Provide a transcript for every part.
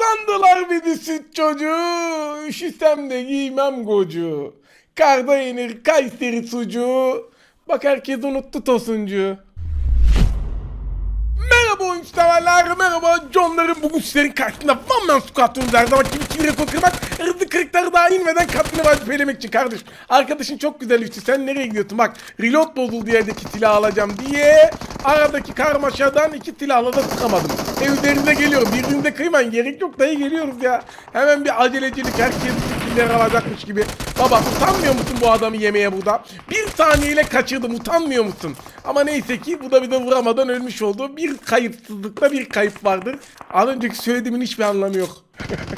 Sandılar beni süt çocuğu. Üşüsem de giymem gocu. Karda yenir Kayseri sucuğu. Bak herkes unuttu tosuncu. Merhaba oyuncu severler, merhaba Johnların bugün sizlerin karşısında One Man Squad'ın her zaman gibi kim rekor kırmak, hızlı kırıkları daha inmeden katını vazif elemek için kardeş. Arkadaşın çok güzel üçlü, sen nereye gidiyorsun bak, reload bozuldu yerdeki silah alacağım diye aradaki karmaşadan iki silahla da sıkamadım. E üzerinize geliyorum, birbirinize kıymayın, gerek yok dayı geliyoruz ya. Hemen bir acelecilik, herkes skillleri alacakmış gibi. Baba utanmıyor musun bu adamı yemeye burada? Bir saniyeyle kaçırdım, utanmıyor musun? Ama neyse ki bu da bir de vuramadan ölmüş oldu. Bir kayıpsızlıkta bir kayıp vardır. Az önceki söylediğimin hiçbir anlamı yok.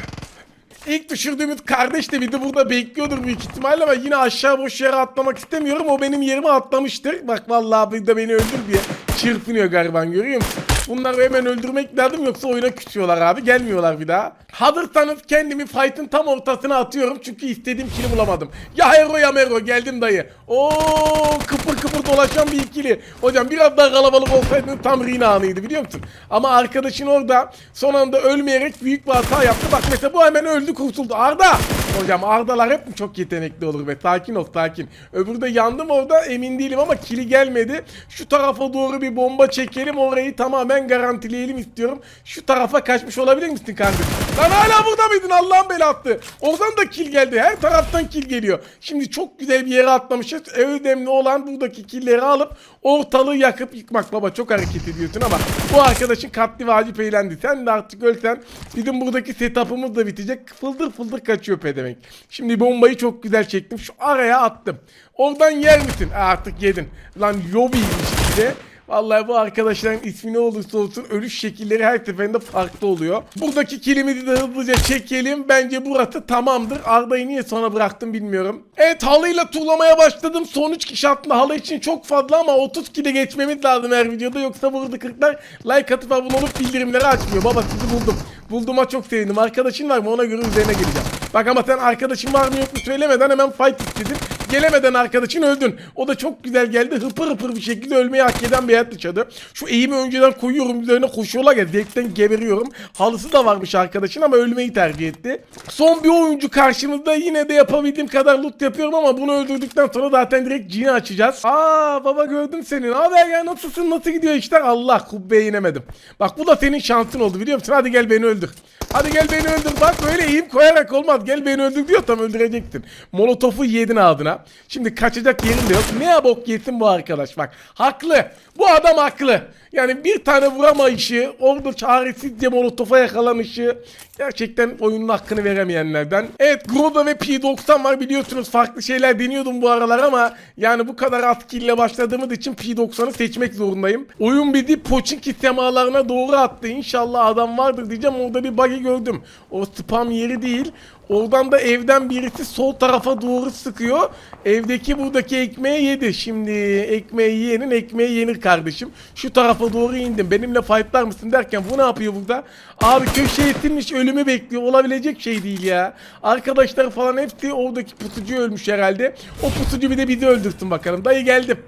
İlk düşürdüğümüz kardeş de bir de burada bekliyordur büyük ihtimalle ama yine aşağı boş yere atlamak istemiyorum. O benim yerime atlamıştır. Bak vallahi bir de beni öldür diye çırpınıyor gariban görüyor musun? Bunları hemen öldürmek lazım yoksa oyuna küsüyorlar abi. Gelmiyorlar bir daha. Hazırsanız kendimi fight'ın tam ortasına atıyorum çünkü istediğim kili bulamadım. Ya hero ya mero geldim dayı. Oo kıpır kıpır dolaşan bir ikili. Hocam biraz daha kalabalık olsaydın tam ring anıydı biliyor musun? Ama arkadaşın orada son anda ölmeyerek büyük bir hata yaptı. Bak mesela bu hemen öldü kurtuldu. Arda! Hocam Ardalar hep mi çok yetenekli olur be? Sakin ol sakin. Öbürü de yandım orada emin değilim ama kili gelmedi. Şu tarafa doğru bir bomba çekelim orayı tamamen garantileyelim istiyorum. Şu tarafa kaçmış olabilir misin kardeşim? Lan hala burada mıydın Allah'ın belası? Oradan da kill geldi. Her taraftan kill geliyor. Şimdi çok güzel bir yere atlamışız. Önemli olan buradaki killleri alıp ortalığı yakıp yıkmak baba. Çok hareket ediyorsun ama bu arkadaşın katli vacip eğlendi. Sen de artık ölsen bizim buradaki setup'ımız da bitecek. Fıldır fıldır kaçıyor pedemek. Şimdi bombayı çok güzel çektim. Şu araya attım. Oradan yer misin? Ha, artık yedin. Lan Yobi'ymiş işte. Vallahi bu arkadaşların ismi ne olursa olsun ölüş şekilleri her seferinde farklı oluyor. Buradaki kilimi de hızlıca çekelim. Bence burası tamamdır. Arda'yı niye sona bıraktım bilmiyorum. Evet halıyla tuğlamaya başladım. Son 3 kişi attı halı için çok fazla ama 30 kilo geçmemiz lazım her videoda. Yoksa burada 40'lar like atıp abone olup bildirimleri açmıyor. Baba sizi buldum. Bulduğuma çok sevindim. Arkadaşın var mı ona göre üzerine geleceğim. Bak ama sen arkadaşın var mı yok mu söylemeden hemen fight istedin. Gelemeden arkadaşın öldün. O da çok güzel geldi. Hıpır hıpır bir şekilde ölmeyi hak eden bir hayat yaşadı. Şu eğimi önceden koyuyorum üzerine koşuyorlar ya. Zevkten geberiyorum. Halısı da varmış arkadaşın ama ölmeyi tercih etti. Son bir oyuncu karşımızda yine de yapabildiğim kadar loot yapıyorum ama bunu öldürdükten sonra zaten direkt cini açacağız. Aa baba gördüm seni. Ne haber ya nasılsın nasıl gidiyor işler? Allah kubbeye inemedim. Bak bu da senin şansın oldu biliyor musun? Hadi gel beni öldür. Öldük. Hadi gel beni öldür. Bak böyle eğim koyarak olmaz. Gel beni öldür diyor tam öldürecektin. Molotofu yedin ağzına. Şimdi kaçacak yerin de yok. Ne bok yesin bu arkadaş bak. Haklı. Bu adam haklı. Yani bir tane vuramayışı, orada çaresizce molotofa yakalanışı gerçekten oyunun hakkını veremeyenlerden. Evet Groda ve P90 var biliyorsunuz farklı şeyler deniyordum bu aralar ama yani bu kadar az kill ile başladığımız için P90'ı seçmek zorundayım. Oyun bizi Pochinki semalarına doğru attı. İnşallah adam vardır diyeceğim orada bir bug'i gördüm. O spam yeri değil. Oradan da evden birisi sol tarafa doğru sıkıyor. Evdeki buradaki ekmeği yedi. Şimdi ekmeği yiyenin ekmeği yenir kardeşim. Şu tarafa doğru indim. Benimle fightlar mısın derken bu ne yapıyor burada? Abi köşeye itilmiş ölümü bekliyor. Olabilecek şey değil ya. Arkadaşlar falan hepsi oradaki pusucu ölmüş herhalde. O pusucu bir de bizi öldürsün bakalım. Dayı geldim.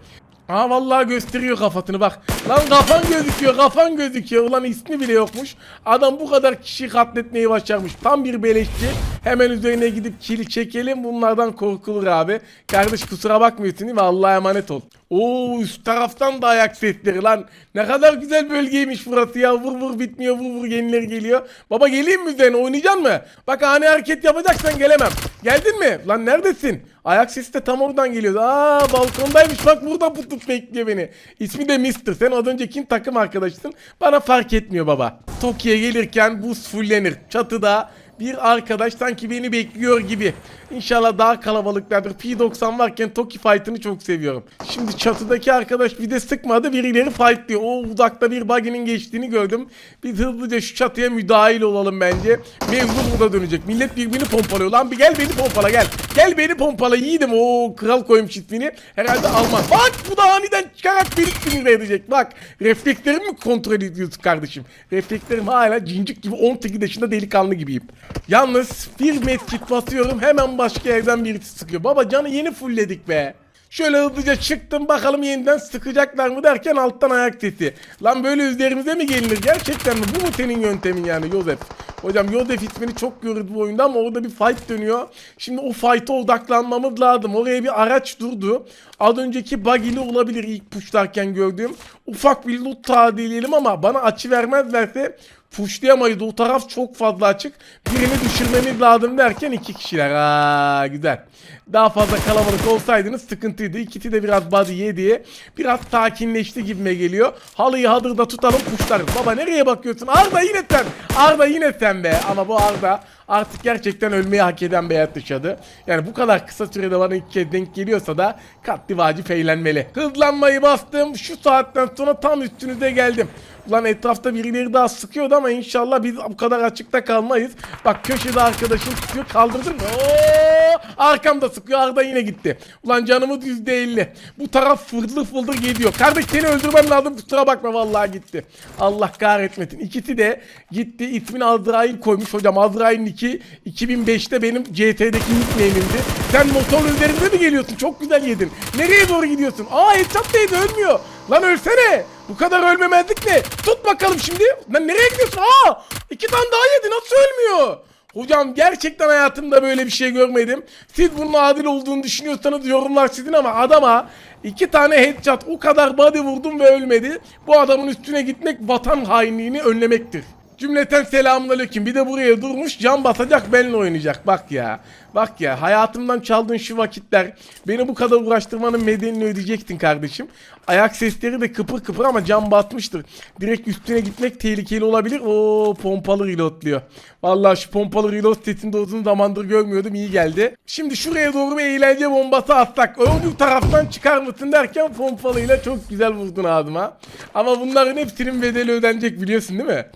Aa vallahi gösteriyor kafatını bak. Lan kafan gözüküyor kafan gözüküyor. Ulan ismi bile yokmuş. Adam bu kadar kişi katletmeyi başarmış. Tam bir beleşçi. Hemen üzerine gidip kili çekelim. Bunlardan korkulur abi. Kardeş kusura bakmıyorsun değil mi? Allah'a emanet ol. Oo üst taraftan da ayak sesleri lan. Ne kadar güzel bölgeymiş burası ya. Vur vur bitmiyor vur vur yenileri geliyor. Baba geleyim mi üzerine oynayacaksın mı? Bak ani hareket yapacaksan gelemem. Geldin mi? Lan neredesin? Ayak sesi de tam oradan geliyordu. Aa balkondaymış bak burada putluk bekliyor beni. İsmi de Mister. Sen az önce kim takım arkadaşsın? Bana fark etmiyor baba. Tokyo'ya gelirken buz fullenir. Çatıda bir arkadaş sanki beni bekliyor gibi. İnşallah daha kalabalıklardır. P90 varken Toki fight'ını çok seviyorum. Şimdi çatıdaki arkadaş bir de sıkmadı birileri fight diyor. O uzakta bir buggy'nin geçtiğini gördüm. Biz hızlıca şu çatıya müdahil olalım bence. Mevzu burada dönecek. Millet birbirini pompalıyor. Lan bir gel beni pompala gel. Gel beni pompala yiğidim. O kral koymuş ismini. Herhalde almaz. Bak bu da aniden çıkarak beni sinir edecek. Bak reflekslerimi mi kontrol ediyorsun kardeşim? Reflekslerim hala cincik gibi 18 yaşında delikanlı gibiyim. Yalnız bir medkit basıyorum hemen başka yerden birisi sıkıyor. Baba canı yeni fullledik be. Şöyle hızlıca çıktım bakalım yeniden sıkacaklar mı derken alttan ayak sesi. Lan böyle üzerimize mi gelinir gerçekten mi? Bu mu senin yöntemin yani Joseph? Hocam Yodef ismini çok gördü bu oyunda ama orada bir fight dönüyor. Şimdi o fight'a odaklanmamız lazım. Oraya bir araç durdu. Az önceki buggy'li olabilir ilk pushlarken gördüğüm. Ufak bir loot tadeleyelim ama bana açı vermezlerse pushlayamayız. O taraf çok fazla açık. Birini düşürmemiz lazım derken iki kişiler. Aa güzel. Daha fazla kalabalık olsaydınız sıkıntıydı. İkisi de biraz body yedi. Biraz sakinleşti gibime geliyor. Halıyı hadırda tutalım pushlarız. Baba nereye bakıyorsun? Arda yine sen. Arda yine sen be. Ama bu Arda artık gerçekten ölmeyi hak eden bir hayat yaşadı. Yani bu kadar kısa sürede bana ilk kez denk geliyorsa da katli vacip eğlenmeli. Hızlanmayı bastım. Şu saatten sonra tam üstünüze geldim. Ulan etrafta birileri daha sıkıyordu ama inşallah biz bu kadar açıkta kalmayız. Bak köşede arkadaşım sıkıyor kaldırdın mı? Oo, arkamda sıkıyor Arda yine gitti. Ulan canımız %50. Bu taraf fırlı fırlı gidiyor. Kardeş seni öldürmem lazım kusura bakma vallahi gitti. Allah kahretmesin. İkisi de gitti. İsmini Azrail koymuş hocam. Azrail'in iki 2005'te benim CT'deki nickname'imdi. Sen motor üzerinde mi geliyorsun? Çok güzel yedin. Nereye doğru gidiyorsun? Aa headshot değdi ölmüyor. Lan ölsene. Bu kadar ölmemezlik ne? Tut bakalım şimdi. Lan nereye gidiyorsun? Aa! iki tane daha yedi. Nasıl ölmüyor? Hocam gerçekten hayatımda böyle bir şey görmedim. Siz bunun adil olduğunu düşünüyorsanız yorumlar sizin ama adama iki tane headshot o kadar body vurdum ve ölmedi. Bu adamın üstüne gitmek vatan hainliğini önlemektir. Cümleten selamünaleyküm. Bir de buraya durmuş can basacak benimle oynayacak. Bak ya. Bak ya hayatımdan çaldığın şu vakitler beni bu kadar uğraştırmanın bedelini ödeyecektin kardeşim. Ayak sesleri de kıpır kıpır ama can batmıştır. Direkt üstüne gitmek tehlikeli olabilir. Oo pompalı reloadluyor. Vallahi şu pompalı reload sesini uzun zamandır görmüyordum iyi geldi. Şimdi şuraya doğru bir eğlence bombası atsak. Öbür taraftan çıkar mısın derken pompalıyla çok güzel vurdun ağzıma. Ama bunların hepsinin bedeli ödenecek biliyorsun değil mi?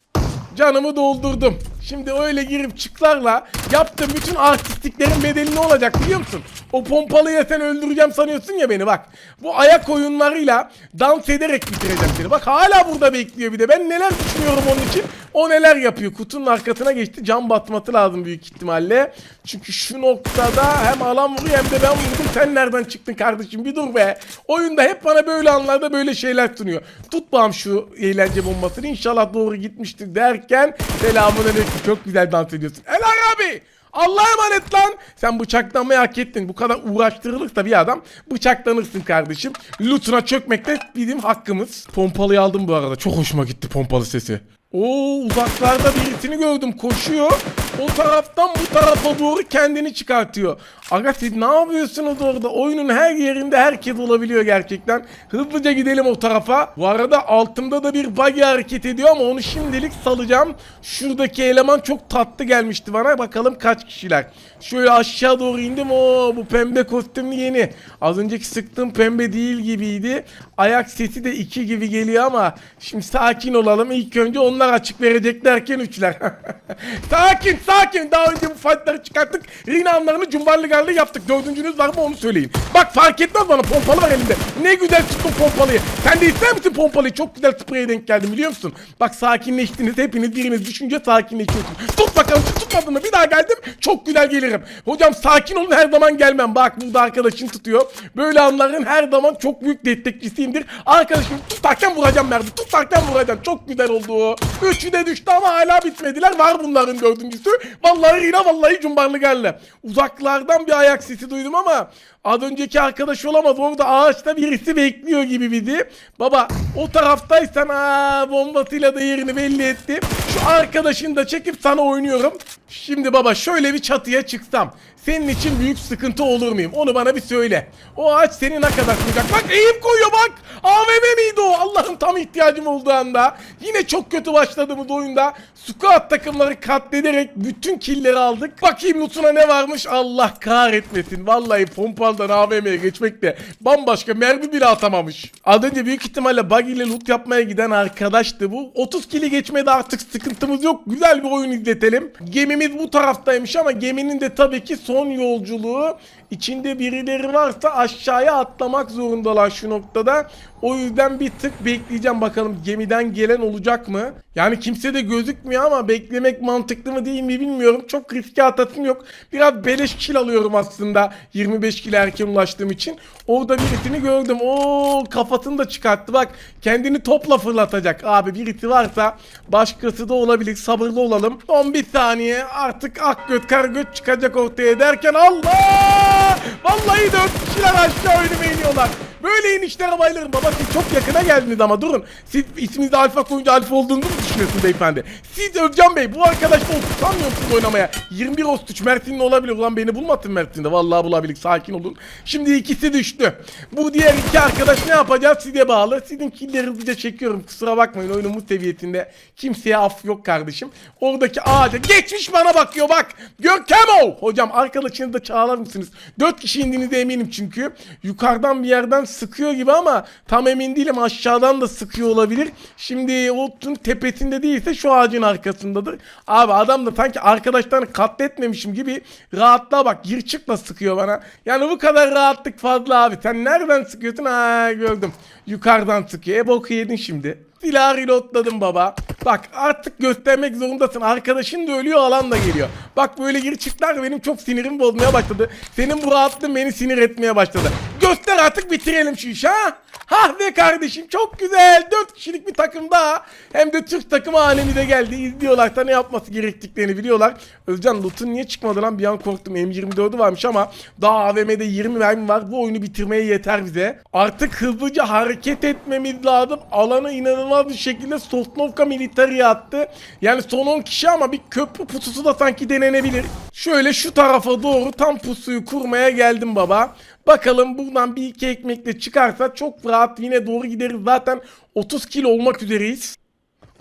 Canımı doldurdum. Şimdi öyle girip çıklarla yaptığım bütün artistliklerin bedeli ne olacak biliyor musun? O pompalıyla sen öldüreceğim sanıyorsun ya beni bak. Bu ayak oyunlarıyla dans ederek bitireceğim seni. Bak hala burada bekliyor bir de. Ben neler düşünüyorum onun için. O neler yapıyor. Kutunun arkasına geçti. Cam batması lazım büyük ihtimalle. Çünkü şu noktada hem alan vuruyor hem de ben vurdum. Sen nereden çıktın kardeşim bir dur be. Oyunda hep bana böyle anlarda böyle şeyler sunuyor. Tut bağım şu eğlence bombasını. İnşallah doğru gitmiştir derken selamun aleyküm. Çok güzel dans ediyorsun. Helal abi. Allah'a emanet lan. Sen bıçaklanmayı hak ettin. Bu kadar uğraştırılırsa bir adam bıçaklanırsın kardeşim. Lootuna çökmekte bizim hakkımız. Pompalıyı aldım bu arada. Çok hoşuma gitti pompalı sesi. Oo uzaklarda birisini gördüm koşuyor. O taraftan bu tarafa doğru kendini çıkartıyor. Aga siz ne yapıyorsunuz orada? Oyunun her yerinde herkes olabiliyor gerçekten. Hızlıca gidelim o tarafa. Bu arada altımda da bir buggy hareket ediyor ama onu şimdilik salacağım. Şuradaki eleman çok tatlı gelmişti bana. Bakalım kaç kişiler. Şöyle aşağı doğru indim. Oo bu pembe kostümlü yeni. Az önceki sıktığım pembe değil gibiydi. Ayak sesi de iki gibi geliyor ama şimdi sakin olalım. İlk önce onlar açık vereceklerken üçler. sakin sakin. Daha önce bu fightları çıkarttık. Rinanlarını cumbarlı garlı yaptık. Dördüncünüz var mı onu söyleyin. Bak fark etmez bana pompalı var elinde. Ne güzel tuttun pompalıyı. Sen de ister misin pompalıyı? Çok güzel spreye denk geldim biliyor musun? Bak sakinleştiniz. Hepiniz biriniz düşünce sakinleşiyorsunuz. Tut bakalım tutmadın mı? Bir daha geldim. Çok güzel gelirim. Hocam sakin olun her zaman gelmem. Bak burada arkadaşın tutuyor. Böyle anların her zaman çok büyük destekçisiyimdir. Arkadaşım tutarken vuracağım mermi. Tutarken vuracağım. Çok güzel oldu. Üçü de düştü ama hala bitmediler. Var bunların dördüncüsü. Vallahi Rina vallahi cumbarlı geldi. Uzaklardan bir ayak sesi duydum ama az önceki arkadaş olamaz. Orada ağaçta birisi bekliyor gibi bidi. Baba o taraftaysan aa bombasıyla da yerini belli etti. Şu arkadaşını da çekip sana oynuyorum. Şimdi baba şöyle bir çatıya çıksam. Senin için büyük sıkıntı olur muyum? Onu bana bir söyle. O ağaç seni ne kadar sıcak? Bak eğim koyuyor bak. AVM miydi o? Allah'ım tam ihtiyacım olduğu anda. Yine çok kötü başladığımız oyunda. Squad takımları katlederek bütün killleri aldık. Bakayım lootuna ne varmış? Allah kahretmesin. Vallahi pompaldan AVM'ye geçmek de bambaşka mermi bile atamamış. Az önce büyük ihtimalle bug ile loot yapmaya giden arkadaştı bu. 30 kili geçmedi artık sıkıntımız yok. Güzel bir oyun izletelim. Gemimiz bu taraftaymış ama geminin de tabii ki son yolculuğu. İçinde birileri varsa aşağıya atlamak zorundalar şu noktada. O yüzden bir tık bekleyeceğim bakalım gemiden gelen olacak mı? Yani kimse de gözükmüyor ama beklemek mantıklı mı değil mi bilmiyorum. Çok riske atasım yok. Biraz beleş kil alıyorum aslında 25 kilo erken ulaştığım için. Orada birisini gördüm. Oo kafasını da çıkarttı bak. Kendini topla fırlatacak. Abi birisi varsa başkası da olabilir. Sabırlı olalım. Son bir saniye artık ak göt kar göt çıkacak ortaya derken Allah! Vallahi dört kişiler aşağı önüme iniyorlar. Böyle inişlere bayılırım baba siz çok yakına geldiniz ama durun. Siz isminizde alfa koyunca alfa olduğunu mu düşünüyorsunuz beyefendi? Siz Özcan Bey bu arkadaşla oturtamıyor oynamaya? 21 Ostuç Mersin'le olabilir. Ulan beni bulmadın Mersin'de. Vallahi bulabilir. Sakin olun. Şimdi ikisi düştü. Bu diğer iki arkadaş ne yapacağız size bağlı. Sizin killeri hızlıca çekiyorum. Kusura bakmayın oyunun bu seviyesinde. Kimseye af yok kardeşim. Oradaki ağaca geçmiş bana bakıyor bak. Görkem o. Hocam arkadaşınızı da çağırır mısınız? 4 kişi indiğinize eminim çünkü. Yukarıdan bir yerden sıkıyor gibi ama tam emin değilim. Aşağıdan da sıkıyor olabilir. Şimdi otun tepesinde değilse şu ağacın arkasındadır. Abi adam da sanki arkadaşlarını katletmemişim gibi rahatlığa bak. Gir çıkla sıkıyor bana. Yani bu kadar rahatlık fazla abi. Sen nereden sıkıyorsun? Ha gördüm. Yukarıdan sıkıyor. E boku yedin şimdi. Silahı reloadladım baba. Bak artık göstermek zorundasın. Arkadaşın da ölüyor alan da geliyor. Bak böyle gir çıklar benim çok sinirim bozmaya başladı. Senin bu rahatlığın beni sinir etmeye başladı. Göster artık bitirelim şu işi ha. Hah be kardeşim çok güzel. 4 kişilik bir takım daha. Hem de Türk takımı hanemize geldi. İzliyorlar da ne yapması gerektiklerini biliyorlar. Özcan loot'un niye çıkmadı lan bir an korktum. M24'ü varmış ama daha AVM'de 20 mermi var. Bu oyunu bitirmeye yeter bize. Artık hızlıca hareket etmemiz lazım. Alanı inanılmaz bir şekilde Sosnovka Militari'ye attı. Yani son 10 kişi ama bir köprü pususu da sanki denenebilir. Şöyle şu tarafa doğru tam pusuyu kurmaya geldim baba. Bakalım buradan bir iki ekmekle çıkarsa çok rahat yine doğru gideriz. Zaten 30 kilo olmak üzereyiz.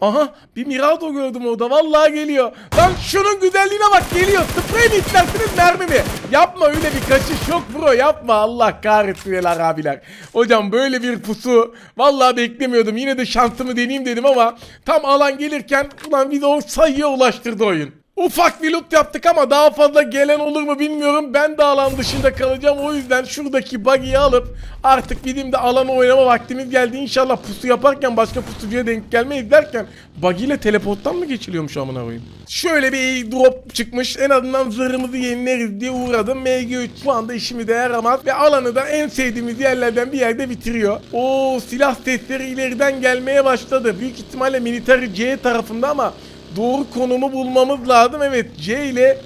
Aha bir Mirado gördüm orada vallahi geliyor. Lan şunun güzelliğine bak geliyor. Sprey mi istersiniz mermi mi? Yapma öyle kaçış yok bro yapma Allah kahretsin abiler. Hocam böyle bir pusu vallahi beklemiyordum. Yine de şansımı deneyeyim dedim ama tam alan gelirken ulan bir de o sayıya ulaştırdı oyun. Ufak bir loot yaptık ama daha fazla gelen olur mu bilmiyorum. Ben de alan dışında kalacağım. O yüzden şuradaki buggy'i alıp artık gideyim de alanı oynama vaktimiz geldi. İnşallah pusu yaparken başka pusucuya denk gelmeyiz derken buggy ile teleporttan mı geçiliyormuş amına koyayım? Şöyle bir drop çıkmış. En azından zırhımızı yenileriz diye uğradım. MG3 şu anda işimi de yaramaz ve alanı da en sevdiğimiz yerlerden bir yerde bitiriyor. O silah sesleri ileriden gelmeye başladı. Büyük ihtimalle military C tarafında ama doğru konumu bulmamız lazım. Evet C ile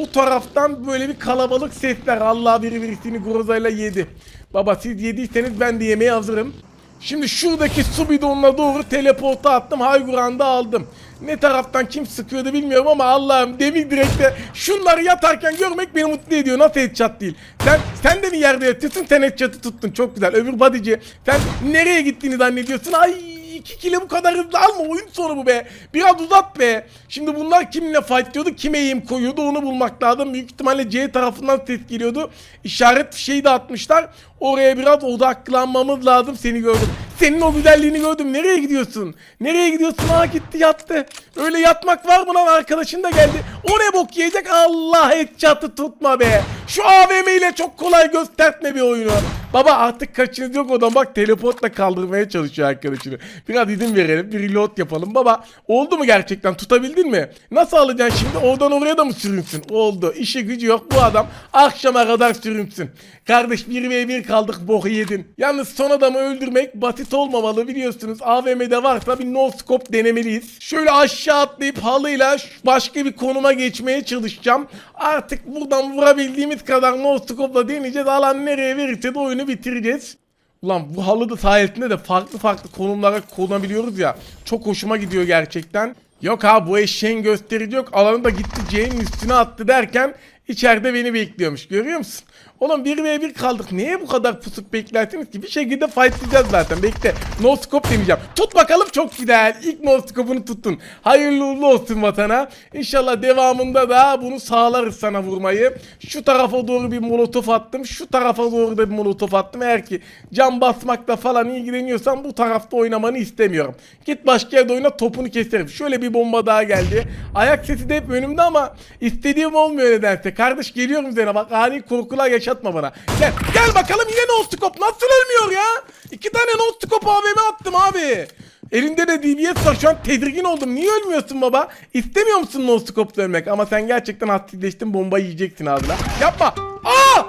o taraftan böyle bir kalabalık sesler. Allah biri birisini grozayla yedi. Baba siz yediyseniz ben de yemeğe hazırım. Şimdi şuradaki su bidonuna doğru teleporta attım. Hayguranda aldım. Ne taraftan kim sıkıyordu bilmiyorum ama Allah'ım demir direkte şunları yatarken görmek beni mutlu ediyor. Nasıl headshot değil? Sen sen de mi yerde yatıyorsun? Sen headshot'ı tuttun. Çok güzel. Öbür bodyci sen nereye gittiğini zannediyorsun? Ay 2 kilo bu kadar hızlı alma oyun sonu bu be. Biraz uzat be. Şimdi bunlar kiminle fight diyordu? Kime eğim koyuyordu? Onu bulmak lazım. Büyük ihtimalle C tarafından ses geliyordu. İşaret şeyi de atmışlar. Oraya biraz odaklanmamız lazım. Seni gördüm. Senin o güzelliğini gördüm. Nereye gidiyorsun? Nereye gidiyorsun? Aa gitti yattı. Öyle yatmak var mı lan? Arkadaşın da geldi. O ne bok yiyecek? Allah headshot'ı tutma be. Şu AVM ile çok kolay göstertme bir oyunu. Baba artık kaçınız yok odan bak teleportla kaldırmaya çalışıyor arkadaşını. Biraz izin verelim bir reload yapalım. Baba oldu mu gerçekten tutabildin mi? Nasıl alacaksın şimdi oradan oraya da mı sürünsün? Oldu işi gücü yok bu adam akşama kadar sürünsün. Kardeş 1v1 kaldık boku yedin. Yalnız son adamı öldürmek basit olmamalı biliyorsunuz. AVM'de varsa bir no scope denemeliyiz. Şöyle aşağı atlayıp halıyla başka bir konuma geçmeye çalışacağım. Artık buradan vurabildiğimiz kadar no scope'la deneyeceğiz. Alan nereye verirse de oyunu bitireceğiz. Ulan bu halı da sayesinde de farklı farklı konumlara konabiliyoruz ya. Çok hoşuma gidiyor gerçekten. Yok abi bu eşeğin gösterici yok. Alanı da gitti C'nin üstüne attı derken içeride beni bekliyormuş. Görüyor musun? Oğlum 1v1 kaldık. Niye bu kadar pusuk beklersiniz ki? Bir şekilde fightlayacağız zaten. Bekle. No scope deneyeceğim. Tut bakalım çok güzel. İlk no scope'unu tuttun. Hayırlı uğurlu olsun vatana. İnşallah devamında da bunu sağlarız sana vurmayı. Şu tarafa doğru bir molotof attım. Şu tarafa doğru da bir molotof attım. Eğer ki cam basmakla falan ilgileniyorsan bu tarafta oynamanı istemiyorum. Git başka yerde oyna topunu keserim. Şöyle bir bomba daha geldi. Ayak sesi de hep önümde ama istediğim olmuyor nedense. Kardeş geliyorum üzerine bak ani korkular yaşatma bana. Gel, gel bakalım yine no scope. Nasıl ölmüyor ya? İki tane no scope AVM attım abi. Elinde de DBS var şu an tedirgin oldum. Niye ölmüyorsun baba? İstemiyor musun no scope'la ölmek? Ama sen gerçekten hasretleştin bombayı yiyeceksin ağzına. Yapma. Aa!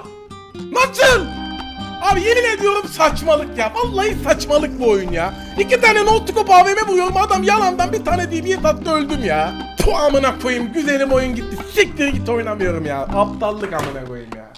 Nasıl? Abi yemin ediyorum saçmalık ya. Vallahi saçmalık bu oyun ya. İki tane no scope AVM vuruyorum adam yalandan bir tane DBS attı öldüm ya. Tu amına koyayım güzelim oyun gitti. Siktir git oynamıyorum ya. Aptallık amına koyayım ya.